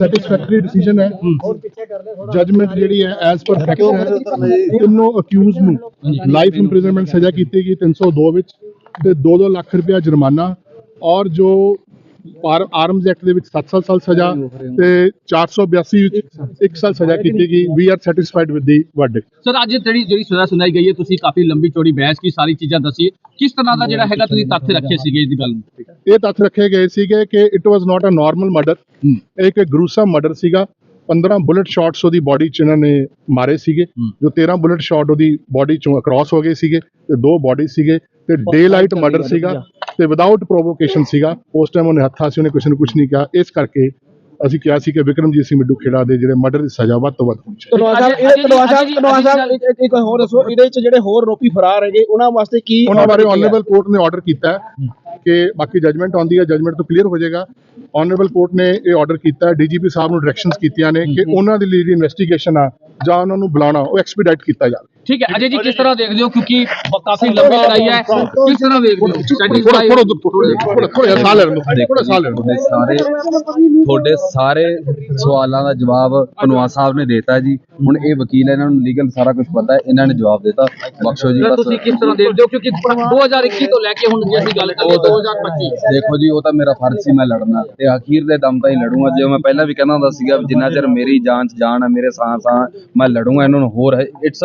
Satisfactory decision ਹੈ। Judgement ਜਿਹੜੀ ਹੈ ਐਸ ਪਰ ਫੈਕਟ ਹੈ ਤਿੰਨੋਂ ਅਕਿਊਜ਼ ਨੂੰ ਲਾਈਫ ਇੰਪ੍ਰਿਜ਼ਨਮੈਂਟ ਸਜ਼ਾ ਕੀਤੀ ਗਈ 302 ਵਿੱਚ ਤੇ 2-2 ਲੱਖ ਰੁਪਇਆ ਜੁਰਮਾਨਾ। ਔਰ ਜੋ ਆਰਮਜ਼ ਐਕਟ ਦੇ ਵਿੱਚ 7 ਸਾਲ ਸਜ਼ਾ ਤੇ 482 ਵਿੱਚ 1 ਸਾਲ ਸਜ਼ਾ ਕੀਤੀ ਗਈ। We are satisfied with the verdict sir ਅੱਜ ਜਿਹੜੀ ਜਿਹੜੀ ਸਜ਼ਾ ਸੁਣਾਈ ਗਈ ਹੈ ਤੁਸੀਂ ਕਾਫੀ ਲੰਬੀ ਚੌੜੀ ਬਹਿਸ ਕੀ ਸਾਰੀ ਚੀਜ਼ਾਂ ਦੱਸੀ। ਕਿਸ ਤਰ੍ਹਾਂ ਦਾ ਜਿਹੜਾ ਹੈਗਾ ਤੁਸੀਂ ਤੱਥ ਰੱਖੇ ਸੀਗੇ ਇਸ ਗੱਲ ਨੂੰ? ਇਹ ਤੱਥ ਰੱਖੇ ਗਏ ਸੀਗੇ ਕਿ it was not a normal murder ਇੱਕ ਗਰੂਸਮ ਮਰਡਰ ਸੀਗਾ। 15 ਬੁਲਟ ਸ਼ਾਟਸ ਉਹਦੀ ਬਾਡੀ 'ਚ ਇਹਨਾਂ ਨੇ ਮਾਰੇ ਸੀਗੇ। ਜੋ 13 ਬੁਲਟ ਸ਼ਾਟ ਉਹਦੀ ਬਾਡੀ 'ਚੋਂ ਅਕ੍ਰੋਸ ਹੋ ਗਏ ਸੀਗੇ ਤੇ ਦੋ ਬਾਡੀ ਸੀਗੇ ਤੇ ਡੇ ਲਾਈਟ ਮਰਡਰ ਸੀਗਾ। ਤੇ ਵਿਦਆਊਟ ਪ੍ਰੋਵੋਕੇਸ਼ਨ ਸੀਗਾ ਉਸ ਟਾਈਮ ਉਹਨੇ ਹੱਥਾਂ ਸੀ ਉਹਨੇ ਕੁਛ ਨੂੰ ਕੁਛ ਨਹੀਂ ਕਿਹਾ। ਇਸ ਕਰਕੇ ਅਸੀਂ ਕਿਹਾ ਸੀ ਕਿ ਵਿਕਰਮਜੀਤ ਸਿੰਘ ਮਿੱਡੂ ਖੇੜਾ ਦੇ ਜਿਹੜੇ ਮਰਡਰ ਦੀ ਸਜ਼ਾ ਵੱਧ ਤੋਂ ਵੱਧ ਹੋਣੀ ਚਾਹੀਦੀ। ਸਾਹਿਬ ਸਾਹਿਬ ਸਾਹਿਬ ਅਜੇ- ਇੱਕ- ਹੋਰ ਦੱਸੋ ਇਹਦੇ ਵਿੱਚ ਜਿਹੜੇ ਹੋਰ ਆਰੋਪੀ ਫਰਾਰ ਹੈਗੇ ਉਹਨਾਂ ਵਾਸਤੇ ਕੀ ਉਹਨਾਂ ਬਾਰੇ ਆਨਰੇਬਲ ਕੋਰਟ ਨੇ ਆਰਡਰ ਕੀਤਾ ਹੈ ਕਿ ਬਾਕੀ ਜਜਮੈਂਟ ਆਉਂਦੀ ਹੈ ਜਜਮੈਂਟ ਤੋਂ ਕਲੀਅਰ ਹੋ ਜਾਏਗਾ। ਆਨਰੇਬਲ ਕੋਰਟ ਨੇ ਇਹ ਆਰਡਰ ਕੀਤਾ ਹੈ ਡੀਜੀਪੀ ਸਾਹਿਬ ਨੂੰ ਡਾਇਰੈਕਸ਼ਨਸ ਕੀਤੀਆਂ ਨੇ ਕਿ ਉਹਨਾਂ ਦੀ ਜਿਹੜੀ ਇਨਵੈਸਟੀਗੇਸ਼ਨ ਆ ਜਾਂ ਉਹਨਾਂ ਨੂੰ ਬੁਲਾਉਣਾ ਉਹ ਐਕਸਪੀਡਾਈਟ ਕੀਤਾ ਜਾਵੇ। ਠੀਕ ਹੈ ਅਜੇ ਜੀ ਕਿਸ ਤਰ੍ਹਾਂ ਦੇਖਦੇ ਹੋ? ਕਿਉਂਕਿ ਕਾਫੀ ਲੰਬੀ ਲੜਾਈ ਹੈ। ਕਿਸ ਤਰ੍ਹਾਂ ਦੇਖਦੇ ਹੋ? ਥੋੜਾ ਥੋੜਾ ਥੋੜਾ ਥੋੜਾ ਸਾਹ ਲੈਣ ਦਿਓ ਥੋੜਾ ਸਾਹ ਲੈਣ ਦਿਓ ਤੁਹਾਡੇ ਸਾਰੇ ਤੁਹਾਡੇ ਸਾਰੇ ਸਵਾਲਾਂ ਦਾ ਜਵਾਬ ਧਨਵਾਦ ਸਾਹਿਬ ਨੇ ਦਿੱਤਾ ਜੀ। ਹੁਣ ਇਹ ਵਕੀਲ ਹੈ, ਇਹਨਾਂ ਨੂੰ ਲੀਗਲ ਸਾਰਾ ਕੁਝ ਪਤਾ ਹੈ ਇਹਨਾਂ ਨੇ ਜਵਾਬ ਦਿੱਤਾ। ਬਖਸ਼ੋ ਜੀ ਤੁਸੀਂ ਕਿਸ ਤਰ੍ਹਾਂ ਦੇਖਦੇ ਹੋ? ਕਿਉਂਕਿ 2021 ਤੋਂ ਲੈ ਕੇ ਹੁਣ ਜੇ ਅਸੀਂ ਗੱਲ ਕਰੀਏ 2025 ਦੇਖੋ ਜੀ ਉਹ ਤਾਂ ਮੇਰਾ ਫਰਜ਼ ਸੀ ਮੈਂ ਲੜਨਾ। ਤੇ ਅਖੀਰ ਦੇ ਦਮ ਤਾਂ ਹੀ ਲੜੂੰਗਾ। ਜਿਵੇਂ ਮੈਂ ਪਹਿਲਾਂ ਵੀ ਕਹਿੰਦਾ ਹੁੰਦਾ ਸੀਗਾ ਵੀ ਜਿੰਨਾ ਚਿਰ ਮੇਰੀ ਜਾਨ ਚ ਜਾਨ ਹੈ ਮੇਰੇ ਸਾਹ ਸਾਹ ਮੈਂ ਲੜੂੰਗਾ ਇਹਨਾਂ ਨੂੰ ਹੋਰ ਇਟਸ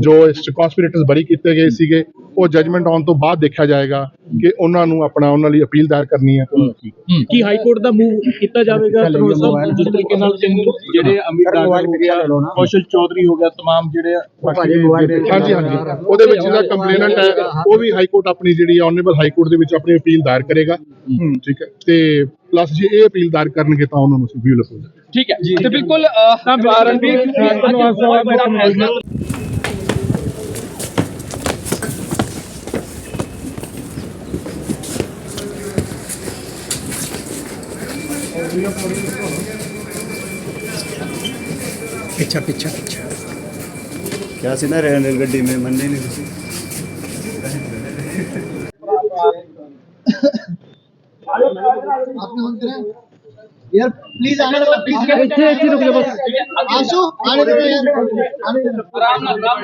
ਜੋ ਇਸ ਚ ਕਨਸਪੀਰੇਟਰਸ ਬਰੀ ਕੀਤੇ ਗਏ ਸੀਗੇ ਉਹ ਜਜਮੈਂਟ ਆਉਣ ਤੋਂ ਬਾਅਦ ਦੇਖਿਆ ਜਾਏਗਾ ਕਿ ਉਹਨਾਂ ਨੂੰ ਆਪਣਾ ਉਹਨਾਂ ਲਈ ਅਪੀਲ ਦਾਇਰ ਕਰਨੀ ਹੈ ਕਿ ਕੀ ਕੀ ਹਾਈ ਕੋਰਟ ਦਾ ਮੂਵ ਕੀਤਾ ਜਾਵੇਗਾ ਧਨਵਾਦ ਸਾਹਿਬ ਜਿਸ ਤਰੀਕੇ ਨਾਲ ਜਿਹੜੇ ਅਮਿਤ ਡਾਕਟਰ ਹੋ ਗਿਆ ਕੌਸ਼ਲ ਚੌਧਰੀ ਹੋ ਗਿਆ तमाम ਜਿਹੜੇ ਹਾਂਜੀ ਹਾਂਜੀ ਉਹਦੇ ਵਿੱਚ ਜਿਹੜਾ ਕੰਪਲੇਨੈਂਟ ਹੈ ਉਹ ਵੀ ਹਾਈ ਕੋਰਟ ਆਪਣੀ ਜਿਹੜੀ ਆਨਰੇਬਲ ਹਾਈ ਕੋਰਟ ਦੇ ਵਿੱਚ ਆਪਣੀ ਅਪੀਲ ਦਾਇਰ ਕਰੇਗਾ ਠੀਕ ਹੈ ਤੇ ਪਲੱਸ ਜੇ ਇਹ ਅਪੀਲ ਦਾਇਰ ਕਰਨਗੇ ਤਾਂ ਉਹਨਾਂ ਨੂੰ ਅਸੀਂ ਵਿਊ ਲਫੋ ਠੀਕ ਹੈ ਤੇ ਬਿਲਕੁਲ ਅ, ਰਣਵੀਰ ਧਨਵਾਦ ਸਾਹਿਬ पीछा पीछा पीछा। क्या सी ना रेल गड्डी में? मन नहीं यार प्लीज़ आने दो। प्लीज़ आने दो रुक जाओ बस। आशु आने दो यार। आने दो राम राम